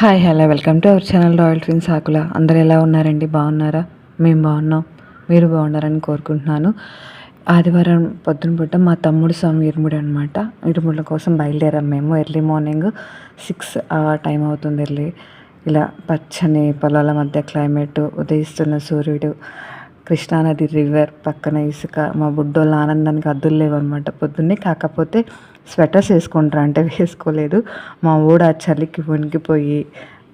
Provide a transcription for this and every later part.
Hi hello welcome to our channel royal twins Akula. అందరు ఎలా ఉన్నారండి? బాగున్నారా? మేము బాగున్నాం. మీరు బాగున్నారని కోరుకుంటున్నాను. ఆదివారం పొద్దున పూట మా తమ్ముడు స్వామి ఇరుముడి అనమాట ఇరుముడుల కోసం బయలుదేరాం మేము ఎర్లీ మార్నింగ్. సిక్స్ టైం అవుతుంది ఎర్లీ. ఇలా పచ్చని పొలాల మధ్య క్లైమేట్ ఉదయిస్తున్న సూర్యుడు కృష్ణానది రివర్ పక్కన ఇసుక మా బుడ్డోళ్ళ ఆనందానికి అద్దులు లేవు అనమాట పొద్దున్నే కాకపోతే స్వెటర్స్ వేసుకుంటారా అంటే వేసుకోలేదు. మా ఊడ ఆ చలికి వణికిపోయి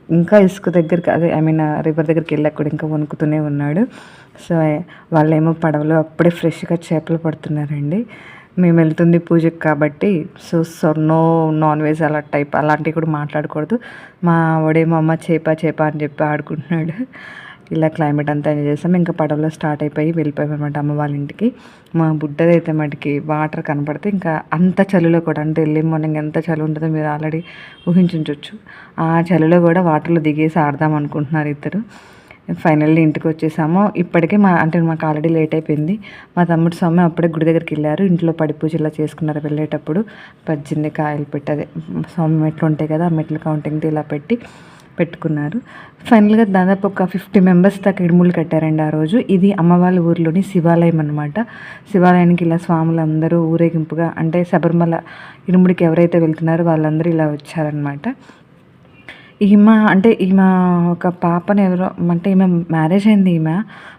ఇంకా ఇసుక దగ్గరికి అదే ఐ మీన్ రివర్ దగ్గరికి వెళ్ళాక కూడా ఇంకా వణుకుతూనే ఉన్నాడు. సో వాళ్ళేమో పడవలో అప్పుడే ఫ్రెష్గా చేపలు పడుతున్నారండి. మేము వెళ్తుంది పూజకి కాబట్టి so so no non veg అలా టైప్ అలాంటివి కూడా మాట్లాడకూడదు. మా వాడేమో అమ్మ చేప చేప అని చెప్పి ఆడుకుంటున్నాడు. ఇలా క్లైమేట్ అంతా ఎంజాయ్ చేసాం ఇంకా పడవలో స్టార్ట్ అయిపోయి వెళ్ళిపోయామన్నమాట అమ్మ వాళ్ళ ఇంటికి. మా బుడ్డదైతే మటుకి వాటర్ కనపడితే ఇంకా అంత చలిలో కూడా అంటే ఎర్లీ మార్నింగ్ ఎంత చలి ఉంటుందో మీరు ఆల్రెడీ ఊహించుంచవచ్చు ఆ చలిలో కూడా వాటర్లో దిగేసి ఆడదాం అనుకుంటున్నారు ఇద్దరు. ఫైనల్లీ ఇంటికి వచ్చేసాము. ఇప్పటికే మా అంటే మాకు ఆల్రెడీ లేట్ అయిపోయింది. మా తమ్ముడు స్వామి అప్పుడే గుడి దగ్గరికి వెళ్ళారు. ఇంట్లో పడి పూజ ఇలా చేసుకున్నారు వెళ్ళేటప్పుడు. పద్దెనిమిది కాయలు పెట్టదే స్వామి మెట్లు ఉంటాయి కదా ఆ మెట్లు కౌంటింగ్తో ఇలా పెట్టి పెట్టుకున్నారు. ఫైనల్గా దాదాపు ఒక ఫిఫ్టీ మెంబర్స్ దాకా ఇడుములు కట్టారండి ఆ రోజు. ఇది అమ్మవాళ్ళ ఊరిలోని శివాలయం అనమాట శివాలయానికి ఇలా స్వాములు అందరూ ఊరేగింపుగా అంటే శబరిమల ఇడుముడికి ఎవరైతే వెళ్తున్నారో వాళ్ళందరూ ఇలా వచ్చారనమాట ఈమె అంటే ఈమె ఒక పాపను ఎవరో అంటే ఈమె మ్యారేజ్ అయింది ఈమె.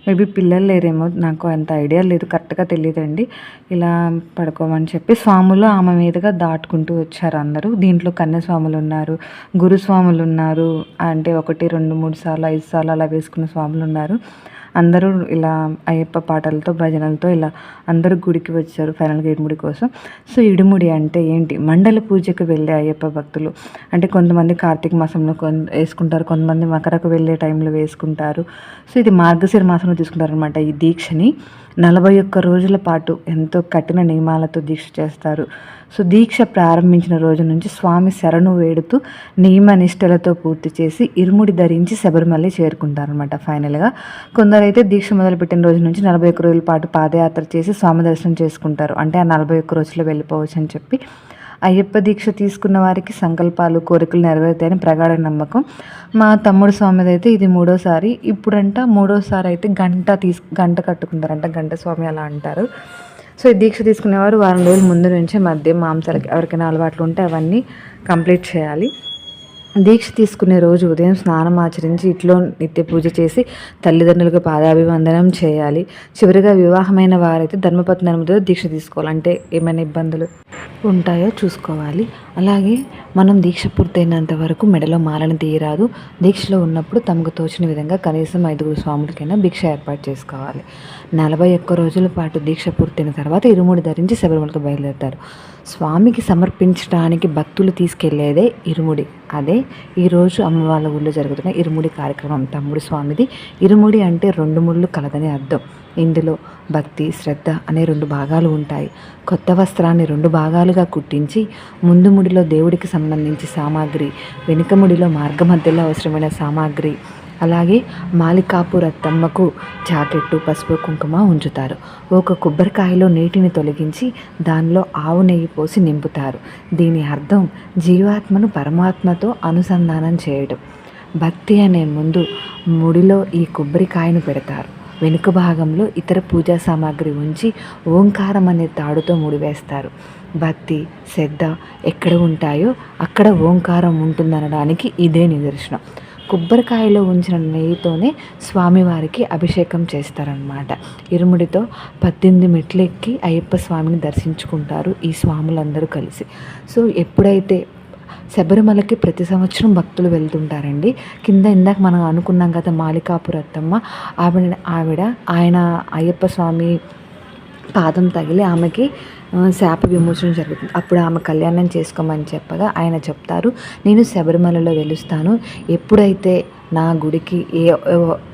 మేబీ పిల్లలు లేరేమో నాకు అంత ఐడియా లేదు కరెక్ట్గా తెలియదండి ఇలా పడుకోమని చెప్పి స్వాములు ఆమె మీదుగా దాటుకుంటూ వచ్చారు అందరూ. దీంట్లో కన్యస్వాములు ఉన్నారు గురుస్వాములు ఉన్నారు అంటే ఒకటి రెండు మూడు సార్లు ఐదు సార్లు అలా వేసుకున్న స్వాములు ఉన్నారు. అందరూ ఇలా అయ్యప్ప పాటలతో భజనలతో ఇలా అందరూ గుడికి వచ్చారు ఫైనల్గా ఇడుముడి కోసం. సో ఇడుముడి అంటే ఏంటి? మండల పూజకు వెళ్ళే అయ్యప్ప భక్తులు. అంటే కొంతమంది కార్తీక మాసంలో కొంత వేసుకుంటారు కొంతమంది మకరకు వెళ్ళే టైంలో వేసుకుంటారు. సో ఇది మార్గశిర మాసంలో తీసుకుంటారు అనమాట ఈ దీక్షని. నలభై ఒక్క రోజుల పాటు ఎంతో కఠిన నియమాలతో దీక్ష చేస్తారు. సో దీక్ష ప్రారంభించిన రోజు నుంచి స్వామి శరణు వేడుతూ నియమ నిష్టలతో పూర్తి చేసి ఇరుముడి ధరించి శబరిమల చేరుకుంటారనమాట ఫైనల్గా కొందరైతే దీక్ష మొదలుపెట్టిన రోజు నుంచి నలభై ఒక్క రోజుల పాటు పాదయాత్ర చేసి స్వామి దర్శనం చేసుకుంటారు. అంటే ఆ నలభై ఒక్క రోజుల్లో వెళ్ళిపోవచ్చు అని చెప్పి అయ్యప్ప దీక్ష తీసుకున్న వారికి సంకల్పాలు కోరికలు నెరవేరుతాయని ప్రగాఢ నమ్మకం. మా తమ్ముడు స్వామిది అయితే ఇది మూడోసారి. ఇప్పుడంట మూడోసారి అయితే గంట తీసు గంట కట్టుకుంటారంట. గంట స్వామి అలా అంటారు. సో ఈ దీక్ష తీసుకునేవారు వారం రోజుల ముందు నుంచే మద్యం మాంసాలకి ఎవరికైనా అలవాట్లు ఉంటే అవన్నీ కంప్లీట్ చేయాలి. దీక్ష తీసుకునే రోజు ఉదయం స్నానం ఆచరించి ఇంట్లో నిత్య పూజ చేసి తల్లిదండ్రులకు పాదాభివందనం చేయాలి. చివరిగా వివాహమైన వారైతే ధర్మపత్నముతో దీక్ష తీసుకోవాలి. అంటే ఏమైనా ఇబ్బందులు ఉంటాయో చూసుకోవాలి. అలాగే మనం దీక్ష పూర్తయినంత వరకు మెడలో మాలను తీయరాదు. దీక్షలో ఉన్నప్పుడు తమకు తోచిన విధంగా కనీసం ఐదుగురు స్వాములకైనా భిక్ష ఏర్పాటు చేసుకోవాలి. నలభై ఒక్క రోజుల పాటు దీక్ష పూర్తయిన తర్వాత ఇరుముడి ధరించి శబరిమలకు బయలుదేరుతారు. స్వామికి సమర్పించడానికి భక్తులు తీసుకెళ్ళేదే ఇరుముడి. అదే ఈరోజు అమ్మవాళ్ళ ఊళ్ళో జరుగుతున్న ఇరుముడి కార్యక్రమం తమ్ముడు స్వామిది. ఇరుముడి అంటే రెండు ముళ్ళు కలదని అర్థం. ఇందులో భక్తి శ్రద్ధ అనే రెండు భాగాలు ఉంటాయి. కొత్త వస్త్రాన్ని రెండు భాగాలుగా కుట్టించి ముందు ముడిలో దేవుడికి సంబంధించి సామాగ్రి వెనుక ముడిలో మార్గ మధ్యలో అవసరమైన సామాగ్రి అలాగే మాలికాపు రత్తమ్మకు జాకెట్టు పసుపు కుంకుమ ఉంచుతారు. ఒక కొబ్బరికాయలో నీటిని తొలగించి దానిలో ఆవు నెయ్యి పోసి నింపుతారు. దీని అర్థం జీవాత్మను పరమాత్మతో అనుసంధానం చేయడం భక్తి అనే ముందు ముడిలో ఈ కొబ్బరికాయను పెడతారు. వెనుక భాగంలో ఇతర పూజా సామాగ్రి ఉంచి ఓంకారం అనే తాడుతో ముడివేస్తారు భక్తి శ్రద్ధ ఎక్కడ ఉంటాయో అక్కడ ఓంకారం ఉంటుందనడానికి ఇదే నిదర్శనం. కొబ్బరికాయలో ఉంచిన నెయ్యితోనే స్వామివారికి అభిషేకం చేస్తారనమాట ఇరుముడితో పద్దెనిమిది మెట్లు ఎక్కి అయ్యప్ప స్వామిని దర్శించుకుంటారు ఈ స్వాములందరూ కలిసి. సో ఎప్పుడైతే శబరిమలకి ప్రతి సంవత్సరం భక్తులు వెళ్తుంటారండి కింద ఇందాక మనం అనుకున్నాం కదా మాలికాపురత్తమ్మ ఆవిడ ఆవిడ ఆయన అయ్యప్ప స్వామి పాదం తగిలి ఆమెకి శాప విమోచన జరుగుతుంది. అప్పుడు ఆమె కళ్యాణం చేసుకోమని చెప్పగా ఆయన చెప్తారు నేను శబరిమలలో వెలుస్తాను. ఎప్పుడైతే నా గుడికి ఏ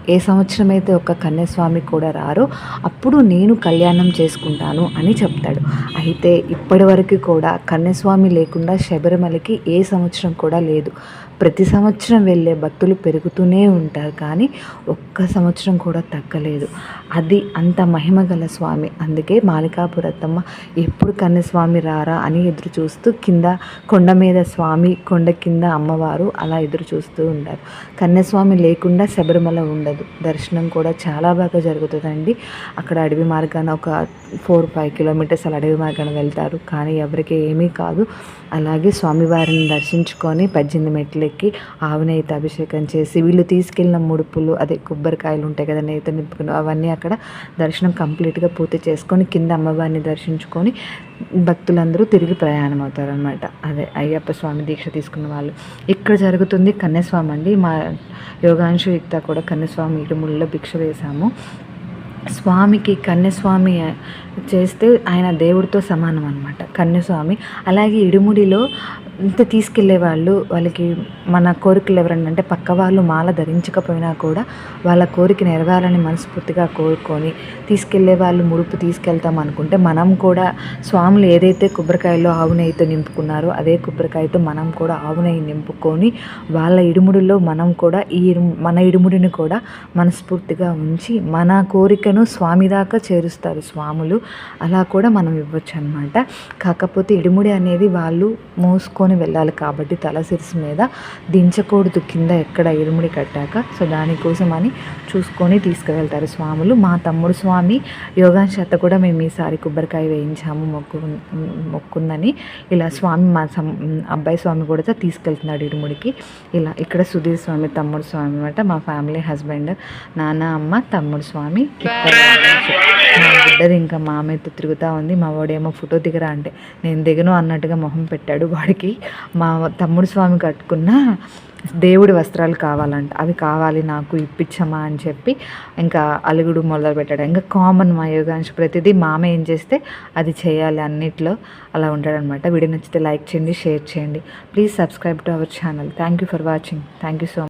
ఏ సంవత్సరం అయితే ఒక కన్యస్వామి కూడా రారో అప్పుడు నేను కళ్యాణం చేసుకుంటాను అని చెప్తాడు. అయితే ఇప్పటి వరకు కూడా కన్యస్వామి లేకుండా శబరిమలకి ఏ సంవత్సరం కూడా లేదు. ప్రతి సంవత్సరం వెళ్ళే భక్తులు పెరుగుతూనే ఉంటారు కానీ ఒక్క సంవత్సరం కూడా తగ్గలేదు. అది అంత మహిమ గల స్వామి. అందుకే మాలికాపురత్తమ్మ ఎప్పుడు కన్యస్వామి రారా అని ఎదురు చూస్తూ కింద కొండ మీద స్వామి కొండ కింద అమ్మవారు అలా ఎదురు చూస్తూ ఉంటారు. కన్యస్వామి లేకుండా శబరిమల ఉండదు. దర్శనం కూడా చాలా బాగా జరుగుతుందండి. అక్కడ అడవి మార్గాన ఒక ఫోర్ ఫైవ్ కిలోమీటర్స్ అలా అడవి మార్గాన వెళ్తారు. కానీ ఎవరికి ఏమీ కాదు. అలాగే స్వామివారిని దర్శించుకొని పద్దెనిమిది మెట్లు ఎక్కి ఆవు నెయ్యితో అభిషేకం చేసి వీళ్ళు తీసుకెళ్ళిన ముడుపులు అదే కొబ్బరికాయలు ఉంటాయి కదా నెయ్యితో నింపుకుని అవన్నీ అక్కడ దర్శనం కంప్లీట్గా పూర్తి చేసుకొని కింద అమ్మవారిని దర్శించుకొని భక్తులందరూ తిరిగి ప్రయాణం అవుతారనమాట అదే అయ్యప్ప స్వామి దీక్ష తీసుకున్న వాళ్ళు. ఇక్కడ జరుగుతుంది కన్యస్వామి అండి. మా యోగాంశు యుక్త కూడా కన్యస్వామి ఇరుముల్లో భిక్ష వేశాము. స్వామికి కన్యస్వామి చేస్తే ఆయన దేవుడితో సమానం అనమాట కన్యస్వామి. అలాగే ఇడుముడిలో ఇంత తీసుకెళ్ళే వాళ్ళు వాళ్ళకి మన కోరికలు ఎవరన్నా అంటే పక్క వాళ్ళు మాల ధరించకపోయినా కూడా వాళ్ళ కోరిక నెరవేరాలని మనస్ఫూర్తిగా కోరుకొని తీసుకెళ్ళే వాళ్ళు ముడుపు తీసుకెళ్తాం అనుకుంటే మనం కూడా స్వాములు ఏదైతే కొబ్బరికాయలో ఆవు నెయ్యితో నింపుకున్నారో అదే కొబ్బరికాయతో మనం కూడా ఆవు నెయ్యి నింపుకొని వాళ్ళ ఇడుముడిలో మనం కూడా ఈ మన ఇడుముడిని కూడా మనస్ఫూర్తిగా ఉంచి మన కోరికను స్వామి దాకా చేరుస్తారు స్వాములు. అలా కూడా మనం ఇవ్వచ్చు అనమాట కాకపోతే ఇడుముడి అనేది వాళ్ళు మోసుకొని తీసుకొని వెళ్ళాలి కాబట్టి తల శిరస్సు మీద దించకూడదు. కింద ఎక్కడ ఇరుముడి కట్టాక. సో దానికోసం అని చూసుకొని తీసుకువెళ్తారు స్వాములు. మా తమ్ముడు స్వామి యోగా చేత కూడా మేము ఈసారి కొబ్బరికాయ వేయించాము. మొక్కు మొక్కుందని ఇలా స్వామి మా అబ్బాయి స్వామి కూడా తీసుకెళ్తున్నాడు ఇరుముడికి. ఇలా ఇక్కడ సుధీర్ స్వామి తమ్ముడు స్వామి అనమాట మా ఫ్యామిలీ హస్బెండ్ నాన్న అమ్మ తమ్ముడు స్వామి మా బిడ్డది ఇంకా మామయ్యతో తిరుగుతూ ఉంది. మా వాడేమో ఫోటో దిగరా అంటే నేను దిగను అన్నట్టుగా మొహం పెట్టాడు వాడికి. మా తమ్ముడు స్వామి కట్టుకున్న దేవుడి వస్త్రాలు కావాలంట. అవి కావాలి నాకు ఇప్పించమా అని చెప్పి ఇంకా అలుగుడు మొదలు పెట్టాడు ఇంకా కామన్ మా యోగాంశ ప్రతిదీ మామ ఏం చేస్తే అది చేయాలి అన్నిట్లో అలా ఉంటాడనమాట. వీడియో నచ్చితే లైక్ చేయండి షేర్ చేయండి. Please subscribe to our channel. Thank you for watching. Thank you so much